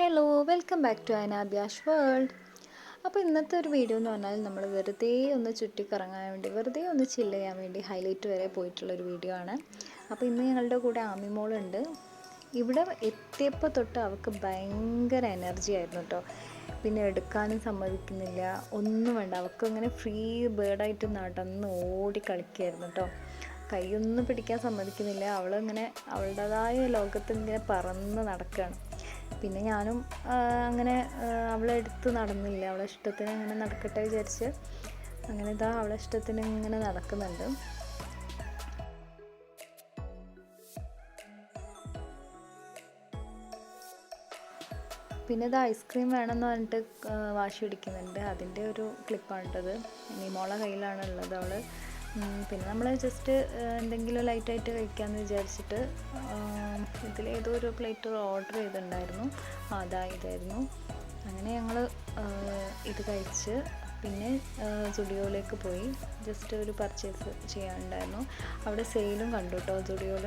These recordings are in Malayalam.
ഹലോ വെൽക്കം ബാക്ക് ടു അനാബ്യാഷ് വേൾഡ് അപ്പോൾ ഇന്നത്തെ ഒരു വീഡിയോ എന്ന് പറഞ്ഞാൽ നമ്മൾ വെറുതെ ഒന്ന് ചുറ്റിക്കറങ്ങാൻ വേണ്ടി വെറുതെ ഒന്ന് ചില്ല് ചെയ്യാൻ വേണ്ടി ഹൈലൈറ്റ് വരെ പോയിട്ടുള്ളൊരു വീഡിയോ ആണ്. അപ്പോൾ ഇന്ന് ഞങ്ങളുടെ കൂടെ ആമിമോളുണ്ട് ഇവിടെ എത്തിയപ്പോൾ തൊട്ട് അവൾക്ക് ഭയങ്കര എനർജി ആയിരുന്നു കേട്ടോ പിന്നെ എടുക്കാനും സമ്മതിക്കുന്നില്ല ഒന്നും വേണ്ട. അവൾക്ക് അങ്ങനെ ഫ്രീ ബേർഡായിട്ട് നടന്ന് ഓടി കളിക്കുകയായിരുന്നു കേട്ടോ കൈയൊന്നും പിടിക്കാൻ സമ്മതിക്കുന്നില്ല. അവളിങ്ങനെ അവളുടേതായ ലോകത്ത് ഇങ്ങനെ പറന്ന് നടക്കുകയാണ് പിന്നെ ഞാനും അങ്ങനെ അവളെ എടുത്ത് നടന്നില്ല. അവളെ ഇഷ്ടത്തിന് അങ്ങനെ നടക്കട്ടെ വിചാരിച്ച് അങ്ങനെ ഇതാ അവളെ ഇഷ്ടത്തിന് ഇങ്ങനെ നടക്കുന്നുണ്ട്. പിന്നെ ഇത് ഐസ്ക്രീം വേണമെന്ന് പറഞ്ഞിട്ട് വാശി പിടിക്കുന്നുണ്ട്. അതിന്റെ ഒരു ക്ലിപ്പാണ് ഇട്ടത് നിമോളെ കയ്യിലാണ് ഉള്ളത് അവൾ പിന്നെ നമ്മൾ ജസ്റ്റ് എന്തെങ്കിലും ലൈറ്റായിട്ട് കഴിക്കാമെന്ന് വിചാരിച്ചിട്ട് ഇതിലേതോ ഒരു പ്ലേറ്റ് ഓർഡർ ചെയ്തിട്ടുണ്ടായിരുന്നു. അതാ ഇതായിരുന്നു. അങ്ങനെ ഞങ്ങൾ ഇത് കഴിച്ച് പിന്നെ സുഡിയോയിലേക്ക് പോയി. ജസ്റ്റ് ഒരു പർച്ചേസ് ചെയ്യാനുണ്ടായിരുന്നു. അവിടെ സെയിലും കണ്ടു കേട്ടോ സുഡിയോയിൽ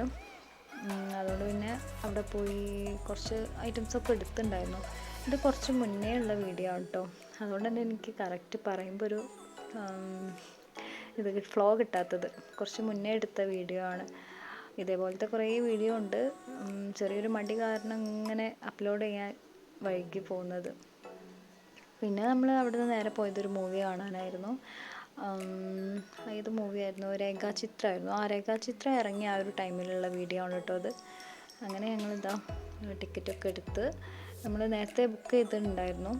അതുകൊണ്ട് പിന്നെ അവിടെ പോയി കുറച്ച് ഐറ്റംസൊക്കെ എടുത്തിട്ടുണ്ടായിരുന്നു. ഇത് കുറച്ച് മുന്നേ ഉള്ള വീഡിയോ ആണ് കേട്ടോ അതുകൊണ്ട് തന്നെ എനിക്ക് കറക്റ്റ് പറയുമ്പോൾ ഒരു ഇത് ഫ്ലോ കിട്ടാത്തത്. കുറച്ച് മുന്നേ എടുത്ത വീഡിയോ ആണ്. ഇതേപോലത്തെ കുറേ വീഡിയോ ഉണ്ട്. ചെറിയൊരു മടി കാരണം ഇങ്ങനെ അപ്ലോഡ് ചെയ്യാൻ വൈകി പോകുന്നത്. പിന്നെ നമ്മൾ അവിടെ നിന്ന് നേരെ പോയത് ഒരു മൂവി കാണാനായിരുന്നു ഏത് മൂവിയായിരുന്നു രേഖാചിത്രമായിരുന്നു. ആ രേഖാചിത്രം ഇറങ്ങിയ ആ ഒരു ടൈമിലുള്ള വീഡിയോ ആണ് കേട്ടോ അത്. അങ്ങനെ ഞങ്ങളിതാ ടിക്കറ്റൊക്കെ എടുത്ത് നമ്മൾ നേരത്തെ ബുക്ക് ചെയ്തിട്ടുണ്ടായിരുന്നു.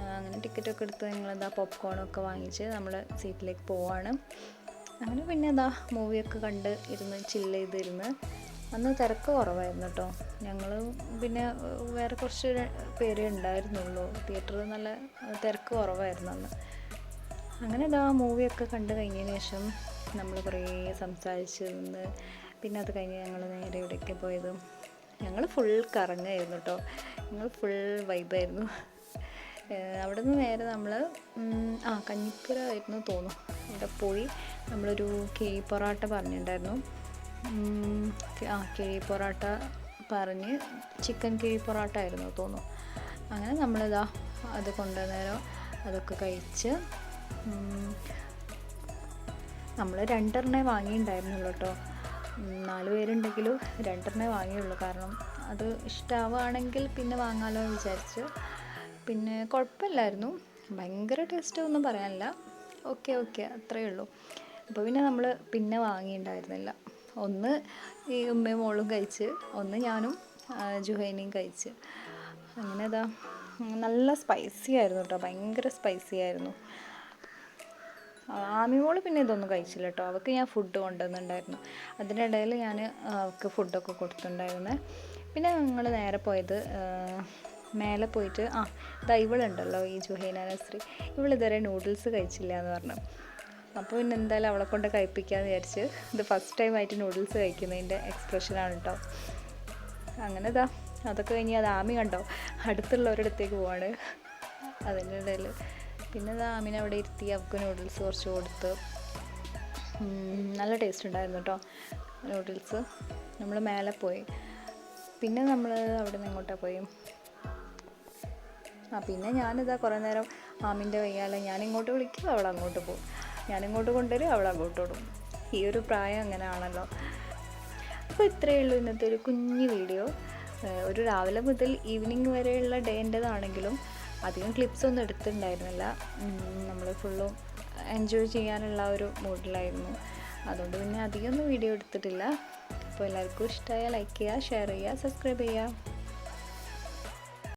അങ്ങനെ ടിക്കറ്റൊക്കെ എടുത്ത് ഞങ്ങളെന്താ പോപ്കോണൊക്കെ വാങ്ങിച്ച് നമ്മൾ സീറ്റിലേക്ക് പോവാണ്. അങ്ങനെ പിന്നെ എന്താ മൂവിയൊക്കെ കണ്ട് ഇരുന്ന് ചില്ല് ചെയ്തിരുന്ന്. അന്ന് തിരക്ക് കുറവായിരുന്നു കേട്ടോ ഞങ്ങൾ പിന്നെ വേറെ കുറച്ച് പേര് ഉണ്ടായിരുന്നുള്ളൂ. തിയേറ്ററിൽ നല്ല തിരക്ക് കുറവായിരുന്നു അന്ന്. അങ്ങനെ ഇതാ മൂവിയൊക്കെ കണ്ട് കഴിഞ്ഞതിന് ശേഷം നമ്മൾ കുറേ സംസാരിച്ച് നിന്ന് പിന്നെ അത് കഴിഞ്ഞ് ഞങ്ങൾ നേരെ ഇവിടേക്ക് പോയത് ഞങ്ങൾ ഫുൾ കറങ്ങായിരുന്നു കേട്ടോ ഞങ്ങൾ ഫുൾ വൈബായിരുന്നു അവിടെ നിന്ന് നേരെ നമ്മൾ ആ കഞ്ഞിപ്പുര ആയിരുന്നു തോന്നും അവിടെ പോയി നമ്മളൊരു കിഴി പൊറോട്ട പറഞ്ഞിട്ടുണ്ടായിരുന്നു. ആ കിഴി പൊറോട്ട പറഞ്ഞ് ചിക്കൻ കിഴി പൊറോട്ട ആയിരുന്നു തോന്നുന്നു. അങ്ങനെ നമ്മളിതാ അത് കൊണ്ടുവന്നേരം അതൊക്കെ കഴിച്ച് നമ്മൾ രണ്ടെണ്ണേ വാങ്ങിയിട്ടുണ്ടായിരുന്നുള്ളൂ കേട്ടോ. നാല് പേരുണ്ടെങ്കിലും രണ്ടെണ്ണേ വാങ്ങിയുള്ളൂ. കാരണം അത് ഇഷ്ടമാവുകയാണെങ്കിൽ പിന്നെ വാങ്ങാമല്ലോ എന്ന് വിചാരിച്ച് പിന്നെ കുഴപ്പമില്ലായിരുന്നു. ഭയങ്കര ടേസ്റ്റ് ഒന്നും പറയാനില്ല. ഓക്കെ ഓക്കെ അത്രയേ ഉള്ളൂ. അപ്പോൾ പിന്നെ നമ്മൾ പിന്നെ വാങ്ങിയിട്ടുണ്ടായിരുന്നില്ല ഒന്ന് ഈ ഉമ്മയും മോളും കഴിച്ച് ഒന്ന് ഞാനും ജുഹൈനയും കഴിച്ച്. അങ്ങനെ ഇതാ നല്ല സ്പൈസി ആയിരുന്നു കേട്ടോ. ഭയങ്കര സ്പൈസി ആയിരുന്നു. ആമിമോൾ പിന്നെ ഇതൊന്നും കഴിച്ചില്ല കേട്ടോ. അവൾക്ക് ഞാൻ ഫുഡ് കൊണ്ടുവന്നിട്ടുണ്ടായിരുന്നു അതിനിടയിൽ ഞാൻ അവൾക്ക് ഫുഡൊക്കെ കൊടുത്തിട്ടുണ്ടായിരുന്നു. പിന്നെ ഞങ്ങൾ നേരെ പോയത് മേലെ പോയിട്ട് ആ ഇതാ ഇവളുണ്ടല്ലോ ഈ ജുഹൈന നസ്രി. ഇവളിതുവരെ നൂഡിൽസ് കഴിച്ചില്ല എന്ന് പറഞ്ഞു. അപ്പോൾ പിന്നെ എന്തായാലും അവളെ കൊണ്ട് കഴിപ്പിക്കാമെന്ന് വിചാരിച്ച് ഇത് ഫസ്റ്റ് ടൈം ആയിട്ട് നൂഡിൽസ് കഴിക്കുന്നതിന്റെ എക്സ്പ്രഷനാണ് കേട്ടോ അങ്ങനെ ഇതാ അതൊക്കെ കഴിഞ്ഞ് അത് ആമി കണ്ടോ? അടുത്തുള്ളവരടുത്തേക്ക് പോവാണ്. അതിന്റെ ഇടയിൽ പിന്നെ അത് ആമിനെ അവിടെ ഇരുത്തി അവൾക്ക് നൂഡിൽസ് കുറച്ച് കൊടുത്ത്. നല്ല ടേസ്റ്റ് ഉണ്ടായിരുന്നു കേട്ടോ നൂഡിൽസ് നമ്മൾ മേലെ പോയി. പിന്നെ നമ്മൾ അവിടെ നിന്ന് ഇങ്ങോട്ടാണ് പോയി? പിന്നെ ഞാനിതാ കുറേ നേരം മാമിന്റെ വയ്യാലെ ഞാൻ ഇങ്ങോട്ട് വിളിക്കും അവൾ അങ്ങോട്ട് പോകും ഞാനിങ്ങോട്ട് കൊണ്ടുവരും അവൾ അങ്ങോട്ട് ഓടും ഈ ഒരു പ്രായം അങ്ങനെയാണല്ലോ. അപ്പോൾ ഇത്രയേ ഉള്ളൂ ഇന്നത്തെ ഒരു കുഞ്ഞു വീഡിയോ. ഒരു രാവിലെ മുതൽ ഈവനിങ് വരെയുള്ള ഡേന്റെതാണെങ്കിലും അധികം ക്ലിപ്സ് ഒന്നും എടുത്തിട്ടുണ്ടായിരുന്നില്ല. നമ്മൾ ഫുള്ളും എൻജോയ് ചെയ്യാനുള്ള ഒരു മൂഡിലായിരുന്നു. അതുകൊണ്ട് പിന്നെ അധികമൊന്നും വീഡിയോ എടുത്തിട്ടില്ല. അപ്പോൾ എല്ലാവർക്കും ഇഷ്ടമായ ലൈക്ക് ചെയ്യുക ഷെയർ ചെയ്യുക സബ്സ്ക്രൈബ് ചെയ്യുക.